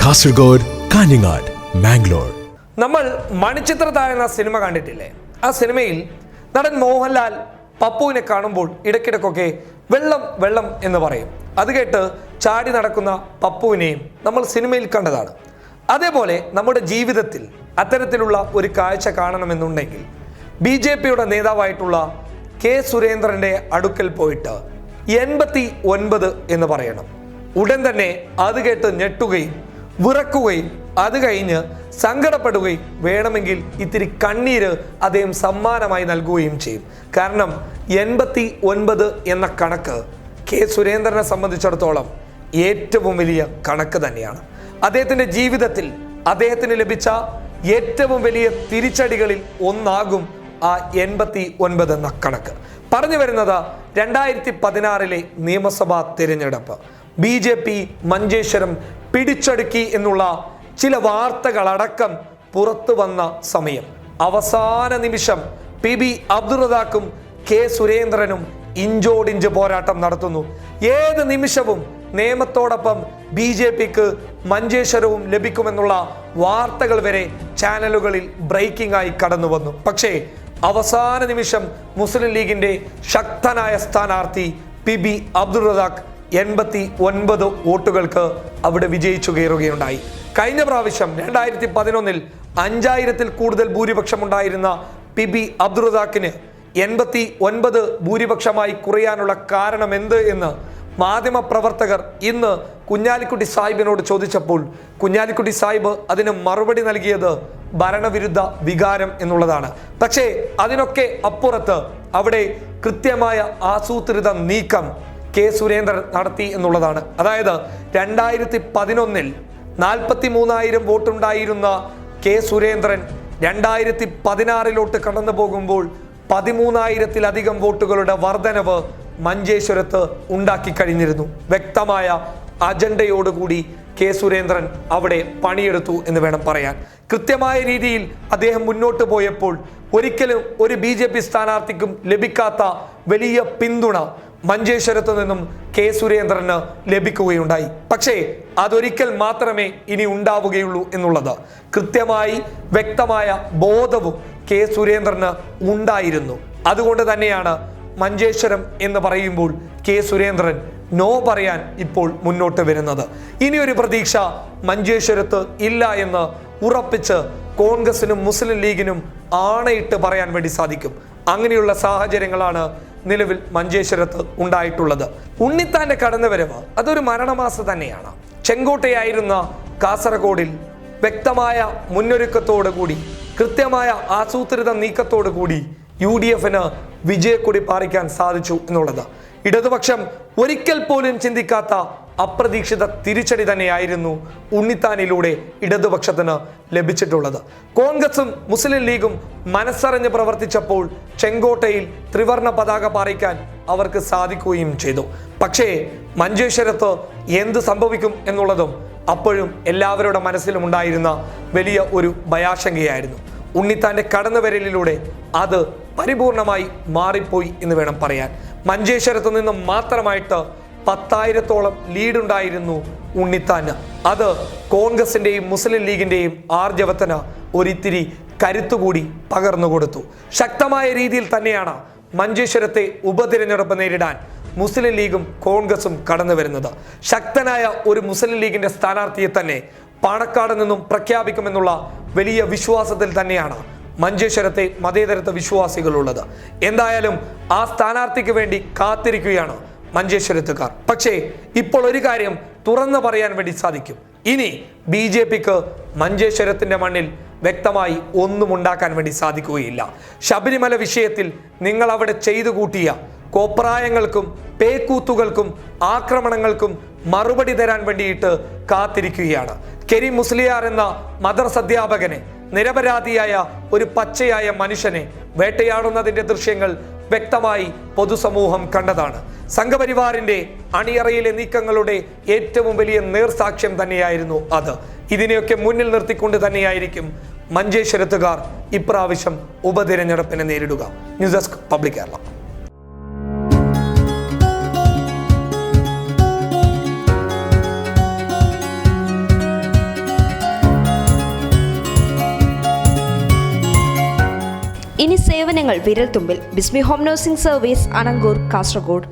കാസർഗോഡ് കാഞ്ഞങ്ങാട് മാംഗ്ലൂർ നമ്മൾ മണിച്ചിത്രതാഴ് എന്ന സിനിമ കണ്ടിട്ടില്ലേ? ആ സിനിമയിൽ നടൻ മോഹൻലാൽ പപ്പുവിനെ കാണുമ്പോൾ ഇടയ്ക്കിടയ്ക്കൊക്കെ വെള്ളം വെള്ളം എന്ന് പറയും. അത് കേട്ട് ചാടി നടക്കുന്ന പപ്പുവിനെയും നമ്മൾ സിനിമയിൽ കണ്ടതാണ്. അതേപോലെ നമ്മുടെ ജീവിതത്തിൽ അത്തരത്തിലുള്ള ഒരു കാഴ്ച കാണണമെന്നുണ്ടെങ്കിൽ ബി ജെ പിയുടെ നേതാവായിട്ടുള്ള കെ സുരേന്ദ്രന്റെ അടുക്കൽ പോയിട്ട് എൺപത്തി ഒൻപത് എന്ന് പറയണം. ഉടൻ തന്നെ അത് കേട്ട് ഞെട്ടുകയും വിറക്കുകയും അത് കഴിഞ്ഞ് സങ്കടപ്പെടുകയും വേണമെങ്കിൽ ഇത്തിരി കണ്ണീര് അദ്ദേഹം സമ്മാനമായി നൽകുകയും ചെയ്യും. കാരണം എൺപത്തി ഒൻപത് എന്ന കണക്ക് കെ സുരേന്ദ്രനെ സംബന്ധിച്ചിടത്തോളം ഏറ്റവും വലിയ കണക്ക് തന്നെയാണ്. അദ്ദേഹത്തിന്റെ ജീവിതത്തിൽ അദ്ദേഹത്തിന് ലഭിച്ച ഏറ്റവും വലിയ തിരിച്ചടികളിൽ ഒന്നാകും ആ എൺപത്തി ഒൻപത് എന്ന കണക്ക്. പറഞ്ഞു വരുന്നത് രണ്ടായിരത്തി പതിനാറിലെ നിയമസഭാ തിരഞ്ഞെടുപ്പ്. ബി ജെ പി മഞ്ചേശ്വരം പിടിച്ചടുക്കി എന്നുള്ള ചില വാർത്തകളടക്കം പുറത്തു വന്ന സമയം. അവസാന നിമിഷം പി ബി അബ്ദുറദാക്കും കെ സുരേന്ദ്രനും ഇഞ്ചോടിഞ്ച് പോരാട്ടം നടത്തുന്നു. ഏത് നിമിഷവും നിയമത്തോടൊപ്പം ബി ജെ പിക്ക് മഞ്ചേശ്വരവും ലഭിക്കുമെന്നുള്ള വാർത്തകൾ വരെ ചാനലുകളിൽ ബ്രേക്കിംഗ് ആയി കടന്നു വന്നു. പക്ഷേ അവസാന നിമിഷം മുസ്ലിം ലീഗിന്റെ ശക്തനായ സ്ഥാനാർത്ഥി പി ബി അബ്ദുൾ റസാഖ് എൺപത്തി ഒൻപത് വോട്ടുകൾക്ക് അവിടെ വിജയിച്ചു കയറുകയുണ്ടായി. കഴിഞ്ഞ പ്രാവശ്യം രണ്ടായിരത്തി പതിനൊന്നിൽ അഞ്ചായിരത്തിൽ കൂടുതൽ ഭൂരിപക്ഷം ഉണ്ടായിരുന്ന പി ബി അബ്ദുറസാക്കിന് എൺപത്തി ഒൻപത് ഭൂരിപക്ഷമായി കുറയാനുള്ള കാരണം എന്ത് എന്ന് മാധ്യമ പ്രവർത്തകർ ഇന്ന് കുഞ്ഞാലിക്കുട്ടി സാഹിബിനോട് ചോദിച്ചപ്പോൾ കുഞ്ഞാലിക്കുട്ടി സാഹിബ് അതിന് മറുപടി നൽകിയത് ഭരണവിരുദ്ധ വികാരം എന്നുള്ളതാണ്. പക്ഷേ അതിനൊക്കെ അപ്പുറത്ത് അവിടെ കൃത്യമായ ആസൂത്രിത നീക്കം കെ സുരേന്ദ്രൻ നടത്തി എന്നുള്ളതാണ്. അതായത് രണ്ടായിരത്തി പതിനൊന്നിൽ നാൽപ്പത്തി മൂന്നായിരം വോട്ടുണ്ടായിരുന്ന കെ സുരേന്ദ്രൻ രണ്ടായിരത്തി പതിനാറിലോട്ട് കടന്നു പോകുമ്പോൾ പതിമൂന്നായിരത്തിലധികം വോട്ടുകളുടെ വർധനവ് മഞ്ചേശ്വരത്ത് ഉണ്ടാക്കി കഴിഞ്ഞിരുന്നു. വ്യക്തമായ അജണ്ടയോടുകൂടി കെ സുരേന്ദ്രൻ അവിടെ പണിയെടുത്തു എന്ന് വേണം പറയാൻ. കൃത്യമായ രീതിയിൽ അദ്ദേഹം മുന്നോട്ട് പോയപ്പോൾ ഒരിക്കലും ഒരു ബി സ്ഥാനാർത്ഥിക്കും ലഭിക്കാത്ത വലിയ പിന്തുണ മഞ്ചേശ്വരത്ത് നിന്നും കെ സുരേന്ദ്രന് ലഭിക്കുകയുണ്ടായി. പക്ഷേ അതൊരിക്കൽ മാത്രമേ ഇനി ഉണ്ടാവുകയുള്ളൂ എന്നുള്ളത്. കൃത്യമായി വ്യക്തമായ ബോധവും കെ സുരേന്ദ്രന് ഉണ്ടായിരുന്നു. അതുകൊണ്ട് തന്നെയാണ് മഞ്ചേശ്വരം എന്ന് പറയുമ്പോൾ കെ സുരേന്ദ്രൻ നോ പറയാൻ ഇപ്പോൾ മുന്നോട്ട് വരുന്നത്. ഇനിയൊരു പ്രതീക്ഷ മഞ്ചേശ്വരത്ത് ഇല്ല എന്ന് ഉറപ്പിച്ച് കോൺഗ്രസിനും മുസ്ലിം ലീഗിനും ആണയിട്ട് പറയാൻ വേണ്ടി സാധിക്കും. അങ്ങനെയുള്ള സാഹചര്യങ്ങളാണ് നിലവിൽ മഞ്ചേശ്വരത്ത് ഉണ്ടായിട്ടുള്ളത്. ഉണ്ണിത്താന്റെ കടന്നുവരവ് അതൊരു മരണമാസ തന്നെയാണ്. ചെങ്കോട്ടയായിരുന്ന കാസർഗോഡിൽ വ്യക്തമായ മുന്നൊരുക്കത്തോടു കൂടി കൃത്യമായ ആസൂത്രിത നീക്കത്തോടു കൂടി യു ഡി എഫിന് വിജയക്കൊടി പാറിക്കാൻ സാധിച്ചു എന്നുള്ളത്. ഇടതുപക്ഷം ഒരിക്കൽ പോലും ചിന്തിക്കാത്ത അപ്രതീക്ഷിത തിരിച്ചടി തന്നെയായിരുന്നു ഉണ്ണിത്താനിലൂടെ ഇടതുപക്ഷത്തിന് ലഭിച്ചിട്ടുള്ളത്. കോൺഗ്രസും മുസ്ലിം ലീഗും മനസ്സറിഞ്ഞ് പ്രവർത്തിച്ചപ്പോൾ ചെങ്കോട്ടയിൽ ത്രിവർണ പതാക പാറിക്കാൻ അവർക്ക് സാധിക്കുകയും ചെയ്തു. പക്ഷേ മഞ്ചേശ്വരത്ത് എന്ത് സംഭവിക്കും എന്നുള്ളതും അപ്പോഴും എല്ലാവരുടെ മനസ്സിലും ഉണ്ടായിരുന്ന വലിയ ഒരു ഭയാശങ്കയായിരുന്നു. ഉണ്ണിത്താന്റെ കടന്നുവരലിലൂടെ അത് പരിപൂർണമായി മാറിപ്പോയി എന്ന് വേണം പറയാൻ. മഞ്ചേശ്വരത്ത് നിന്നും മാത്രമായിട്ട് പത്തായിരത്തോളം ലീഡുണ്ടായിരുന്നു ഉണ്ണിത്താന് അത് കോൺഗ്രസിന്റെയും മുസ്ലിം ലീഗിന്റെയും ആർജവത്തിന് ഒരിത്തിരി കരുത്തുകൂടി പകർന്നു കൊടുത്തു. ശക്തമായ രീതിയിൽ തന്നെയാണ് മഞ്ചേശ്വരത്തെ ഉപതിരഞ്ഞെടുപ്പ് നേരിടാൻ മുസ്ലിം ലീഗും കോൺഗ്രസും കടന്നു വരുന്നത്. ശക്തനായ ഒരു മുസ്ലിം ലീഗിന്റെ സ്ഥാനാർത്ഥിയെ തന്നെ പാണക്കാട് നിന്നും പ്രഖ്യാപിക്കുമെന്നുള്ള വലിയ വിശ്വാസത്തിൽ തന്നെയാണ് മഞ്ചേശ്വരത്തെ മതേതരത്വ വിശ്വാസികളുള്ളത്. എന്തായാലും ആ സ്ഥാനാർത്ഥിക്ക് വേണ്ടി കാത്തിരിക്കുകയാണ് മഞ്ചേശ്വരത്തുകാർ. പക്ഷേ ഇപ്പോൾ ഒരു കാര്യം തുറന്നു പറയാൻ വേണ്ടി സാധിക്കും. ഇനി ബി ജെ പിക്ക് മഞ്ചേശ്വരത്തിന്റെ മണ്ണിൽ വ്യക്തമായി ഒന്നും ഉണ്ടാക്കാൻ വേണ്ടി സാധിക്കുകയില്ല. ശബരിമല വിഷയത്തിൽ നിങ്ങൾ അവിടെ ചെയ്തു കൂട്ടിയ കോപ്രായങ്ങൾക്കും പേക്കൂത്തുകൾക്കും ആക്രമണങ്ങൾക്കും മറുപടി തരാൻ വേണ്ടിയിട്ട് കാത്തിരിക്കുകയാണ്. കെരി മുസ്ലിയാർ എന്ന മദർസ് അധ്യാപകനെ നിരപരാധിയായ ഒരു പച്ചയായ മനുഷ്യനെ വേട്ടയാടുന്നതിന്റെ ദൃശ്യങ്ങൾ വ്യക്തമായി പൊതുസമൂഹം കണ്ടതാണ്. സംഘപരിവാറിന്റെ അണിയറയിലെ നീക്കങ്ങളുടെ ഏറ്റവും വലിയ നേർസാക്ഷ്യം തന്നെയായിരുന്നു അത്. ഇതിനെയൊക്കെ മുന്നിൽ നിർത്തിക്കൊണ്ട് തന്നെയായിരിക്കും മഞ്ചേശ്വരത്തുകാർ ഇപ്രാവശ്യം ഉപതിരഞ്ഞെടുപ്പിനെ നേരിടുക. News desk public Kerala. ഇനി സേവനങ്ങൾ വിരൽത്തുമ്പിൽ. Bismi home nursing service Anangoor Kasaragod.